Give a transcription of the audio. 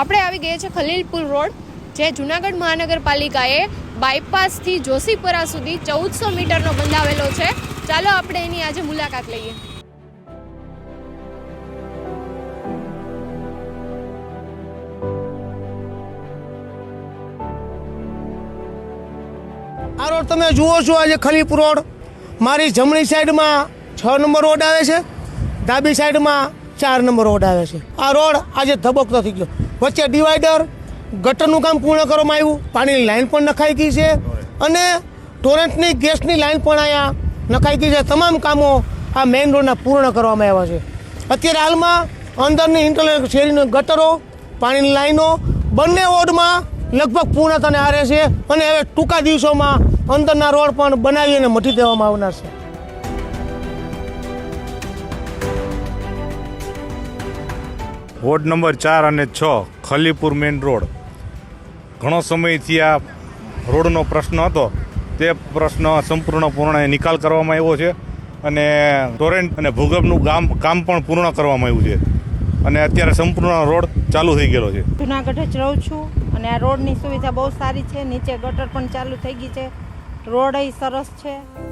આપણે આવી ગયા છે ખલીલપુર રોડ, જે જુનાગઢ મહાનગરપાલિકાએ બાયપાસથી જોશીપુરા સુધી ચૌદસો મીટરનો બંધાવેલો છે. ચાલો આપણે એની આજે મુલાકાત લઈએ. આ રોડ તમે જુઓ છો આજે ખલીપુર રોડ, મારી જમણી સાઈડમાં છ નંબર રોડ આવે છે. ડાબી સાઈડમાં ચાર નંબર રોડ આવે છે. આ રોડ આજે ધબકતો થઈ ગયો. વચ્ચે ડિવાઈડર, ગટરનું કામ પૂર્ણ કરવામાં આવ્યું. પાણીની લાઈન પણ નખાઈ ગઈ છે. અને ટોરેન્ટની, ગેસની લાઈન પણ અહીંયા નખાઈ ગઈ છે. તમામ કામો આ મેઇન રોડના પૂર્ણ કરવામાં આવ્યા છે. અત્યારે હાલમાં અંદરની ઇન્ટરનેટ શેરીની ગટરો, પાણીની લાઈનો બંને વોર્ડમાં લગભગ પૂર્ણતાને આરે છે. અને હવે ટૂંકા દિવસોમાં અંદરના રોડ પણ બનાવી અને મટી દેવામાં આવનાર છે. વોર્ડ નંબર ચાર અને છ, ખલીપુર મેઇન રોડ. ઘણો સમયથી આ રોડનો પ્રશ્ન હતો. તે પ્રશ્ન સંપૂર્ણપૂર્ણ નિકાલ કરવામાં આવ્યો છે અને ટોરેન્ટ અને ભૂગર્ભનું ગામ, કામ પણ પૂર્ણ કરવામાં આવ્યું છે. અને અત્યારે સંપૂર્ણ રોડ ચાલુ થઈ ગયેલો છે. જુનાગઢ જ રહું છું અને આ રોડની સુવિધા બહુ સારી છે. નીચે ગટર પણ ચાલુ થઈ ગઈ છે. રોડ સરસ છે.